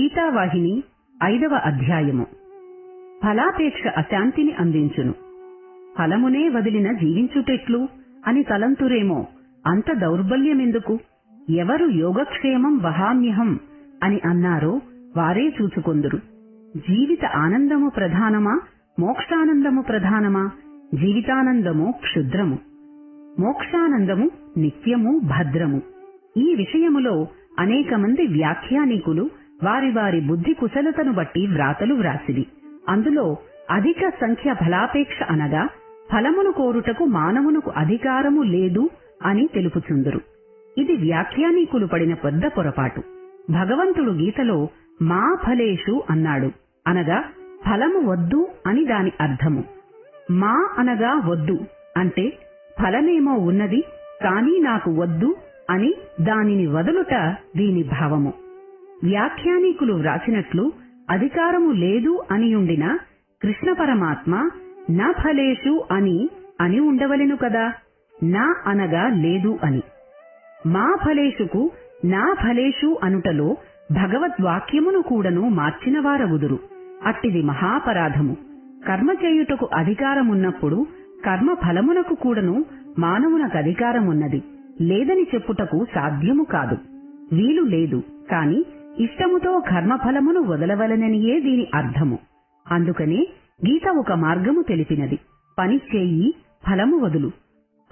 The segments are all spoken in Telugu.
గీతావాహిని ఐదవ అధ్యాయము. ఫలాపేక్ష అశాంతిని అందించును. ఫలమునే వదిలిన జీవించుటెట్లు అని తలంతురేమో అంత దౌర్బల్యమెందుకు? ఎవరు యోగక్షేమం వహామ్యహం అని అన్నారో వారే చూచుకొందురు జీవిత ఆనందము ప్రధానమా మోక్షానందము ప్రధానమా? జీవితానందము క్షుద్రము. మోక్షానందము నిత్యము భద్రము. ఈ విషయములో అనేక మంది వ్యాఖ్యానికులు వారి వారి బుద్ధి కుశలతను బట్టి వ్రాతలు వ్రాసిరి. అందులో అధిక సంఖ్య ఫలాపేక్ష అనగా ఫలమును కోరుటకు మానవునకు అధికారము లేదు అని తెలుపుచుందురు. ఇది వ్యాఖ్యానికులు పడిన పెద్ద పొరపాటు. భగవంతుడు గీతలో మా ఫలేషు అన్నాడు. అనగా ఫలము వద్దు అని దాని అర్థము. మా అనగా వద్దు అంటే ఫలమేమో ఉన్నది కానీ నాకు వద్దు అని దానిని వదులుట దీని భావము. వ్యాఖ్యానికులు వ్రాసినట్లు అధికారము లేదు అనియుండిన కృష్ణ పరమాత్మ నా ఫలేషు అని అని ఉండవలెను కదా? నా అనగా లేదు అని. మా ఫలేషుకు నా ఫలేషు అనుటలో భగవద్వాక్యమును కూడను మార్చినవారవుదురు అట్టిది మహాపరాధము. కర్మ చేయుటకు అధికారమున్నప్పుడు కర్మ ఫలమునకు కూడను మానవునకు అధికారమున్నది. లేదని చెప్పుటకు సాధ్యము కాదు. వీలు లేదు. కాని ఇష్టముతో కర్మఫలమును వదలవలననియే దీని అర్థము. అందుకనే గీత ఒక మార్గము తెలిపినది. పని చేయి ఫలము వదులు.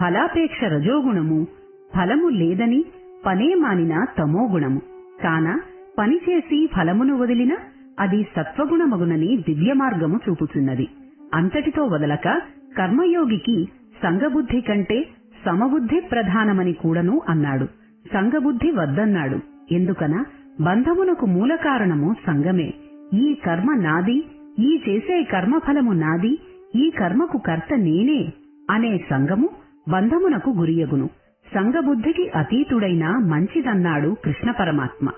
ఫలాపేక్ష రజోగుణము ఫలము లేదని పనే మానిన తమోగుణము కాన పనిచేసి ఫలమును వదిలిన అది సత్వగుణమగునని దివ్య మార్గము చూపుచున్నది. అంతటితో వదలక కర్మయోగికి సంగబుద్ధి కంటే సమబుద్ధి ప్రధానమని కూడను అన్నాడు. సంగబుద్ధి వద్దన్నాడు. ఎందుకన బంధమునకు మూల కారణము సంగమే. ఈ కర్మ నాది ఈ చేసే కర్మఫలము నాది ఈ కర్మకు కర్త నేనే అనే సంగము బంధమునకు గురియగును. సంగబుద్ధికి అతీతుడైన మంచిదన్నాడు కృష్ణ పరమాత్మ.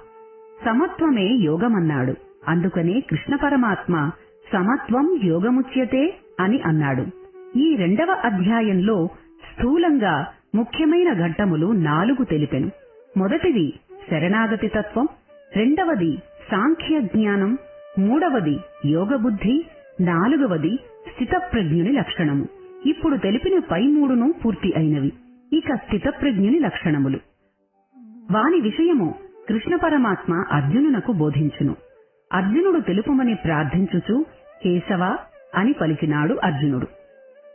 సమత్వమే యోగమన్నాడు. అందుకనే కృష్ణ పరమాత్మ సమత్వం యోగముచ్యతే అని అన్నాడు. ఈ రెండవ అధ్యాయంలో స్థూలంగా ముఖ్యమైన ఘట్టములు నాలుగు తెలిపెను. మొదటిది శరణాగతి తత్వం రెండవది సాంఖ్య జ్ఞానం మూడవది యోగబుద్ధి నాలుగవది స్థితప్రజ్ఞుని లక్షణము. ఇప్పుడు తెలిపిన పై మూడును పూర్తి అయినవి. ఇక స్థితప్రజ్ఞుని లక్షణములు. వాని విషయము కృష్ణ పరమాత్మ అర్జునునకు బోధించును. అర్జునుడు తెలుపమని ప్రార్థించుచు కేశవ అని పలికినాడు అర్జునుడు.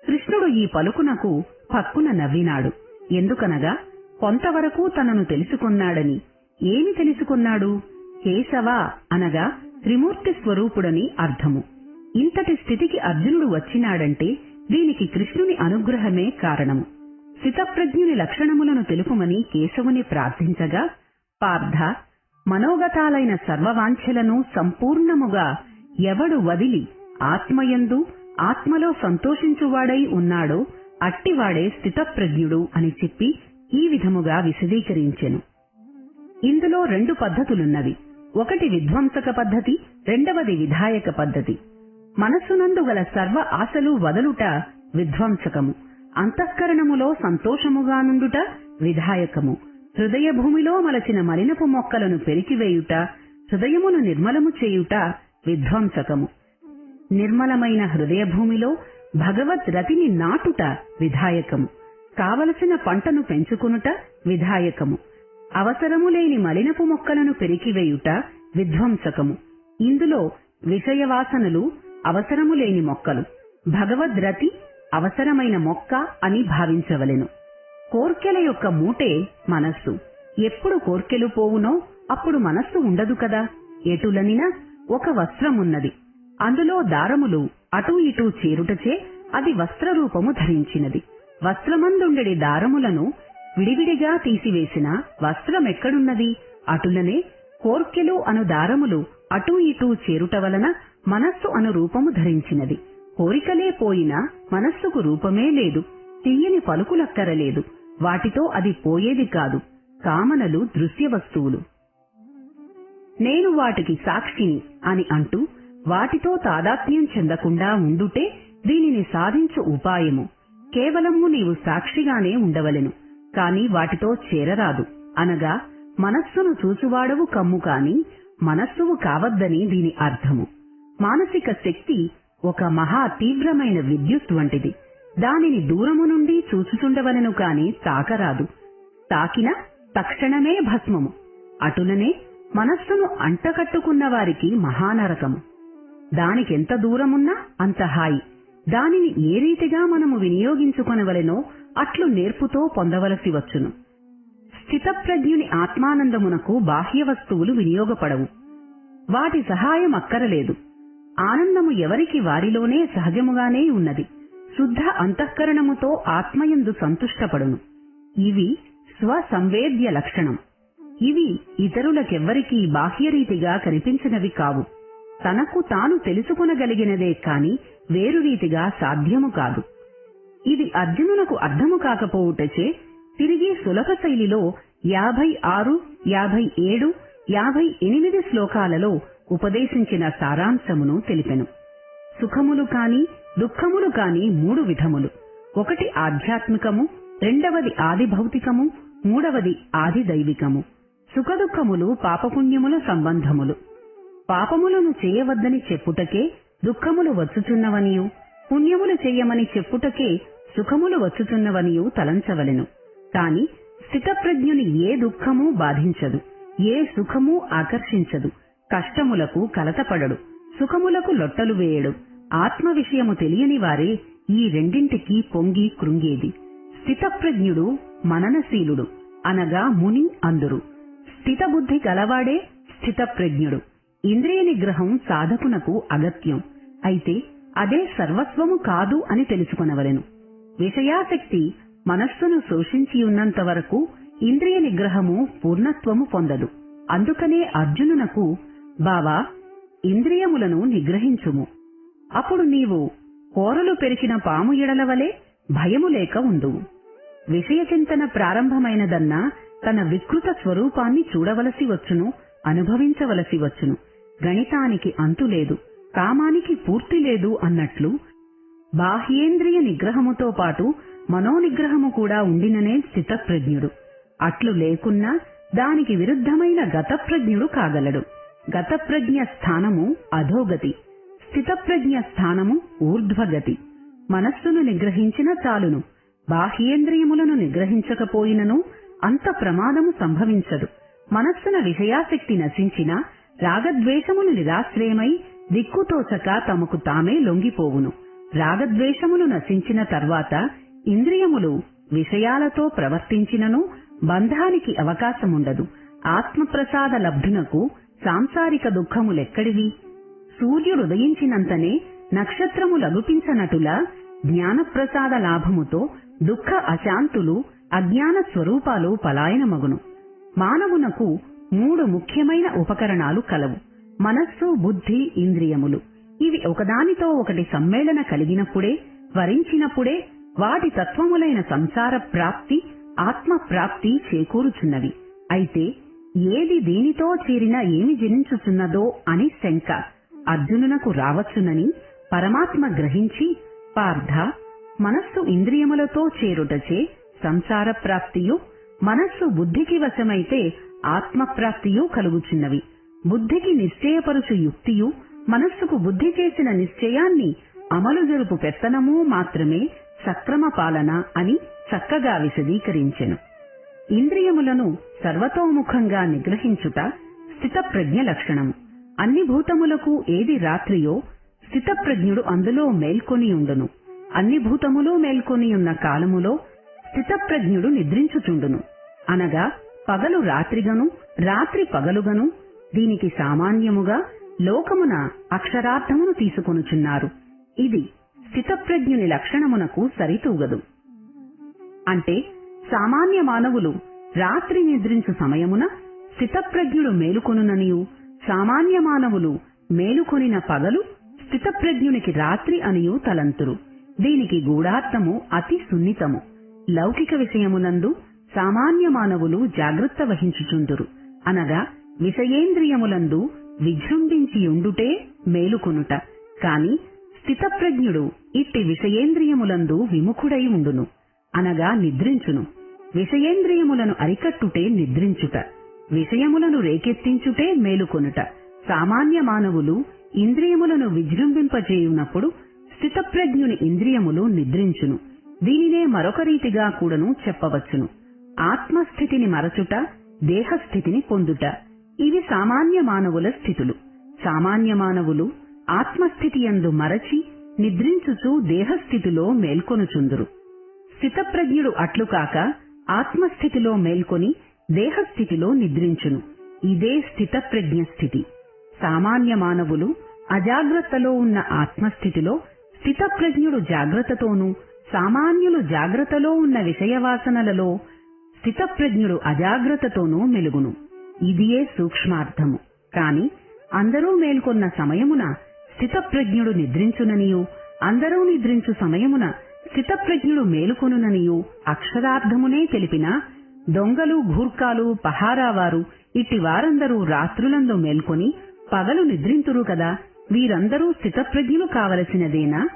కృష్ణుడు ఈ పలుకునకు పక్కున నవ్వినాడు. ఎందుకనగా కొంతవరకు తనను తెలుసుకున్నాడని ఏమి తెలుసుకున్నాడు? కేశవ అనగా త్రిమూర్తి స్వరూపుడని అర్థము. ఇంతటి స్థితికి అర్జునుడు వచ్చినాడంటే దీనికి కృష్ణుని అనుగ్రహమే కారణము. సితప్రజ్ఞుని లక్షణములను తెలుపుమని కేశవుని ప్రార్థించగా పార్థ మనోగతాలైన సర్వవాంఛలను సంపూర్ణముగా ఎవడు వదిలి ఆత్మయందు ఆత్మలో సంతోషించువాడై ఉన్నాడో అట్టివాడే స్థితప్రజ్ఞుడు అని చెప్పి ఈ విధముగా విశదీకరించెను. ఇందులో రెండు పద్ధతులున్నవి. ఒకటి విధ్వంసక పద్ధతి రెండవది విధాయక పద్ధతి. మనస్సునందు గల సర్వ ఆశలు వదలుట విధ్వంసకము. అంతఃకరణములో సంతోషముగా నుండుట విధాయకము. హృదయ భూమిలో మలచిన మలినపు మొక్కలను పెరికివేయుట హృదయమును నిర్మలము చేయుట విధ్వంసకము. నిర్మలమైన హృదయ భూమిలో భగవత్ రతిని నాటుట విధాయకము. కావలసిన పంటను పెంచుకునుట విధాయకము. అవసరము లేని మలినపు మొక్కలను పెరికివేయుట విధ్వంసకము. ఇందులో విషయవాసనలు అవసరము లేని మొక్కలు. భగవద్రతి అవసరమైన మొక్క అని భావించవలెను. కోర్కెల యొక్క మూటే మనస్సు. ఎప్పుడు కోర్కెలు పోవునో అప్పుడు మనస్సు ఉండదు కదా. ఎటులనినా ఒక వస్త్రమున్నది. అందులో దారములు అటూ ఇటూ చేరుటచే అది వస్త్రరూపము ధరించినది. వస్త్రమందుండెడి దారములను విడివిడిగా తీసివేసిన వస్త్రమెక్కడున్నది? అటులనే కోర్కెలు అను దారములు అటూ ఇటూ చేరుట వలన మనస్సు అను రూపము ధరించినది. కోరికలే పోయినా మనస్సుకు రూపమే లేదు. తీయని పలుకులక్కరలేదు. వాటితో అది పోయేది కాదు. కామనలు దృశ్య వస్తువులు. నేను వాటికి సాక్షిని అని అంటూ వాటితో తాదాత్మ్యం చెందకుండా ఉండుటే దీనిని సాధించు ఉపాయము. కేవలము నీవు సాక్షిగానే ఉండవలెను. కాని వాటితో చేరరాదు. అనగా మనస్సును చూచువాడవు కమ్ము కాని మనస్సువు కావద్దని దీని అర్థము. మానసిక శక్తి ఒక మహా తీవ్రమైన విద్యుత్ వంటిది. దానిని దూరము నుండి చూచుచుండవలను కాని తాకరాదు. తాకిన తక్షణమే భస్మము. అటులనే మనస్సును అంటకట్టుకున్న వారికి మహానరకము. దానికెంత దూరమున్నా అంత హాయి. దానిని ఏ రీతిగా మనము వినియోగించుకొనవలెనో అట్లు నేర్పుతో పొందవలసి వచ్చును. స్థితప్రజ్ఞుని ఆత్మానందమునకు బాహ్య వస్తువులు వినియోగపడవు. వాటి సహాయం అక్కరలేదు. ఆనందము ఎవరికి వారిలోనే సహజముగానే ఉన్నది. శుద్ధ అంతఃకరణముతో ఆత్మయందు సంతుష్టపడును. ఇవి స్వసంవేద్య లక్షణం. ఇవి ఇతరులకెవ్వరికీ బాహ్యరీతిగా కనిపించినవి కావు. తనకు తాను తెలుసుకునగలిగినదే కాని వేరు రీతిగా సాధ్యము కాదు. ఇది అర్జునునకు అర్థము కాకపోవుటచే తిరిగి సులభ శైలిలో యాభై ఆరు యాభై ఏడు యాభై ఎనిమిది శ్లోకాలలో ఉపదేశించిన సారాంశమును తెలిపెను. సుఖములు కాని దుఃఖములు కాని మూడు విధములు. ఒకటి ఆధ్యాత్మికము రెండవది ఆది భౌతికము మూడవది ఆది దైవికము సుఖదుఖములు పాపపుణ్యముల సంబంధములు. పాపములను చేయవద్దని చెప్పుటకే దుఃఖములు వచ్చుచున్నవనియు పుణ్యములు చెయ్యమని చెప్పుటకే సుఖములు వచ్చుచున్నవనియు తలంచవలెను. కాని స్థితప్రజ్ఞుని ఏ దుఃఖము బాధించదు ఏ సుఖము ఆకర్షించదు కష్టములకు కలతపడడు సుఖములకు లొట్టలు వేయడు. ఆత్మ విషయము తెలియని వారే ఈ రెండింటికి పొంగి కృంగేది. స్థితప్రజ్ఞుడు మననశీలుడు అనగా ముని అందురు. స్థితబుద్ధి గలవాడే స్థితప్రజ్ఞుడు. ఇంద్రియ నిగ్రహం సాధకునకు అగత్యం. అయితే అదే సర్వస్వము కాదు అని తెలుసుకొనవలెను. విషయాశక్తి మనస్సును శోషించియున్నంత వరకు ఇంద్రియ నిగ్రహము పూర్ణత్వము పొందదు. అందుకనే అర్జునునకు బావా ఇంద్రియములను నిగ్రహించుము. అప్పుడు నీవు కోరలు పెరిచిన పాము ఎడల వలె భయము లేక ఉండువు విషయ చింతన ప్రారంభమైనదన్నా తన వికృత స్వరూపాన్ని చూడవలసి వచ్చును అనుభవించవలసి వచ్చును. గణితానికి అంతులేదు కామానికి పూర్తి లేదు అన్నట్లు బాహ్యేంద్రియ నిగ్రహముతో పాటు మనోనిగ్రహము కూడా ఉండిననే స్థితప్రజ్ఞుడు. అట్లు లేకున్నా దానికి విరుద్ధమైన గతప్రజ్ఞుడు కాగలడు. గతప్రజ్ఞ స్థానము అధోగతి స్థితప్రజ్ఞ స్థానము ఊర్ధ్వగతి. మనస్సును నిగ్రహించిన చాలును బాహ్యేంద్రియములను నిగ్రహించకపోయినను అంత ప్రమాదము సంభవించదు. మనస్సున విషయాశక్తి నశించిన రాగద్వేషములు నిరాశ్రయమై దిక్కుతోచక తమకు తామే లొంగిపోవును. రాగద్వేషములు నశించిన తర్వాత ఇంద్రియములు విషయాలతో ప్రవర్తించినను బంధానికి అవకాశముండదు. ఆత్మప్రసాద లబ్ధునకు సాంసారిక దుఃఖములెక్కడివి? సూర్యుడుదయించినంతనే నక్షత్రము లగుపించనటులా జ్ఞానప్రసాద లాభముతో దుఃఖ అశాంతులు అజ్ఞాన స్వరూపాలు పలాయనమగును. మానవునకు మూడు ముఖ్యమైన ఉపకరణాలు కలవు. మనస్సు బుద్ధి ఇంద్రియములు. ఇవి ఒకదానితో ఒకటి సమ్మేళన కలిగినప్పుడే వరించినప్పుడే వాటి తత్వములైన సంసార ప్రాప్తి ఆత్మ ప్రాప్తి చేకూరుచున్నవి. అయితే ఏది దీనితో చేరినా ఏమి జనించుచున్నదో అని శంక. అర్జునునకు రావచ్చునని పరమాత్మ గ్రహించి పార్థ మనస్సు ఇంద్రియములతో చేరుటచే సంసార ప్రాప్తియు మనస్సు బుద్ధికి వశమైతే ఆత్మప్రాప్తియు కలుగుచున్నవి. బుద్ధికి నిశ్చయపరుచు యుక్తియు మనస్సుకు బుద్ధి చేసిన నిశ్చయాన్ని అమలు జరుపు పెత్తనము మాత్రమే సక్రమ పాలన అని చక్కగా విశదీకరించెను. ఇంద్రియములను సర్వతోముఖంగా నిగ్రహించుట స్థితప్రజ్ఞ లక్షణము. అన్ని భూతములకు ఏది రాత్రియో స్థితప్రజ్ఞుడు అందులో మేల్కొనియుండును అన్ని భూతములు మేల్కొనియున్న కాలములో స్థితప్రజ్ఞుడు నిద్రించుచుండును. అనగా పగలు రాత్రిగను రాత్రి పగలుగను దీనికి సామాన్యముగా లోకమున అక్షరార్థమును తీసుకొనుచున్నారు. ఇది స్థితప్రజ్ఞుని లక్షణమునకు సరితూగదు. అంటే సామాన్య మానవులు రాత్రి నిద్రించు సమయమున స్థితప్రజ్ఞుడు మేలుకొనుననియు సామాన్య మానవులు మేలుకొనిన పగలు స్థితప్రజ్ఞునికి రాత్రి అనియు తలంతురు. దీనికి గూఢార్థము అతి సున్నితము. లౌకిక విషయమునందు సామాన్య మానవులు జాగ్రత్త వహించుచుందురు. అనగా విషయేంద్రియములందు విజృంభించియుండుటే మేలుకొనుట. కాని స్థితప్రజ్ఞుడు ఇట్టి విషయేంద్రియములందు విముఖుడై ఉండును అనగా నిద్రించును. విషయేంద్రియములను అరికట్టుటే నిద్రించుట. విషయములను రేకెత్తించుటే మేలుకొనుట. సామాన్య మానవులు ఇంద్రియములను విజృంభింపజేయునప్పుడు స్థితప్రజ్ఞుని ఇంద్రియములు నిద్రించును. దీనినే మరొక రీతిగా కూడాను చెప్పవచ్చును. ఆత్మస్థితిని మరచుట దేహస్థితిని పొందుట. ఇవి సామాన్య మానవుల స్థితులు. సామాన్య మానవులు ఆత్మస్థితి యందు మరచి నిద్రించుచు దేహస్థితిలో మేల్కొనుచుందురు. స్థితప్రజ్ఞుడు అట్లు కాక ఆత్మస్థితిలో మేల్కొని దేహస్థితిలో నిద్రించును. ఇదే స్థితప్రజ్ఞ స్థితి. సామాన్య మానవులు అజాగ్రత్తలో ఉన్న ఆత్మస్థితిలో స్థితప్రజ్ఞుడు జాగ్రత్తతోనూ సామాన్యులు జాగ్రత్తలో ఉన్న విషయవాసనలలో స్థితప్రజ్ఞుడు అజాగ్రత్తతోనూ మెలుగును. ఇదియే సూక్ష్మార్థము. కాని అందరూ మేల్కొన్న సమయమున స్థితప్రజ్ఞుడు నిద్రించుననియు అందరూ నిద్రించు సమయమున స్థితప్రజ్ఞుడు మేలుకొనుననియు అక్షరార్థమునే తెలిపిన దొంగలు ఘూర్ఖాలు పహారావారు ఇట్టి వారందరూ రాత్రులందు మేల్కొని పగలు నిద్రింతురు కదా వీరందరూ స్థితప్రజ్ఞులు కావలసినదేనా?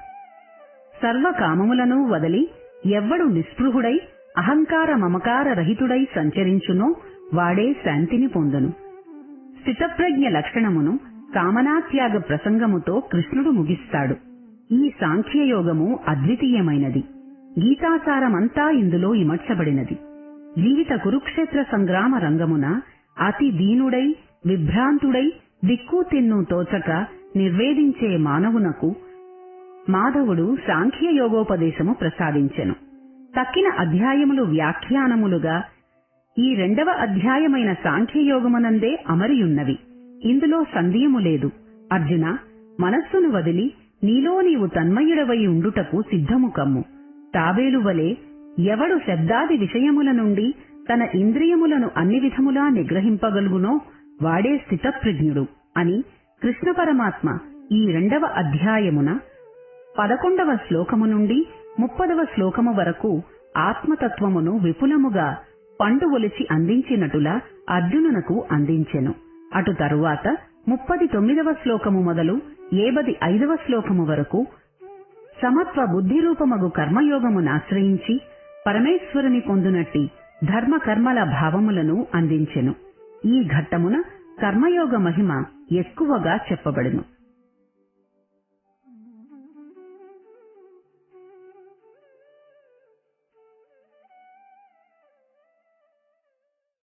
సర్వకామములను వదలి ఎవ్వడు నిస్పృహుడై అహంకార మమకార రహితుడై సంచరించునో వాడే శాంతిని పొందను. స్థితప్రజ్ఞ లక్షణమును కామనాత్యాగ ప్రసంగముతో కృష్ణుడు ముగిస్తాడు. ఈ సాంఖ్యయోగము అద్వితీయమైనది. గీతాసారమంతా ఇందులో ఇమర్చబడినది. జీవిత కురుక్షేత్ర సంగ్రామ రంగమున అతి దీనుడై విభ్రాంతుడై దిక్కు తిన్ను తోచక నిర్వేదించే మానవునకు మాధవుడు సాంఖ్యయోగోపదేశము ప్రసాదించెను. తక్కిన అధ్యాయములు వ్యాఖ్యానములుగా ఈ రెండవ అధ్యాయమైన సాంఖ్యయోగమునందే అమరియున్నవి. ఇందులో సందేహము లేదు. అర్జున మనస్సును వదిలి నీలో నీవు తన్మయుడవై ఉండుటకు సిద్ధము కమ్ము. తాబేలు వలె ఎవడు శబ్దాది విషయముల నుండి తన ఇంద్రియములను అన్ని విధములా నిగ్రహింపగలుగునో వాడే స్థితప్రజ్ఞుడు అని కృష్ణ పరమాత్మ ఈ రెండవ అధ్యాయమున పదకొండవ శ్లోకము నుండి ముప్పదవ శ్లోకము వరకు ఆత్మతత్వమును విపులముగా పండు ఒలిచి అందించినటులా అర్జునునకు అందించెను. అటు తరువాత ముప్పది తొమ్మిదవ శ్లోకము మొదలు ఏబది ఐదవ శ్లోకము వరకు సమత్వ బుద్ధి కర్మయోగమును కర్మయోగమునాశ్రయించి పరమేశ్వరుని పొందునట్టి ధర్మ కర్మల భావములను అందించెను. ఈ ఘట్టమున కర్మయోగ మహిమ ఎక్కువగా చెప్పబడును.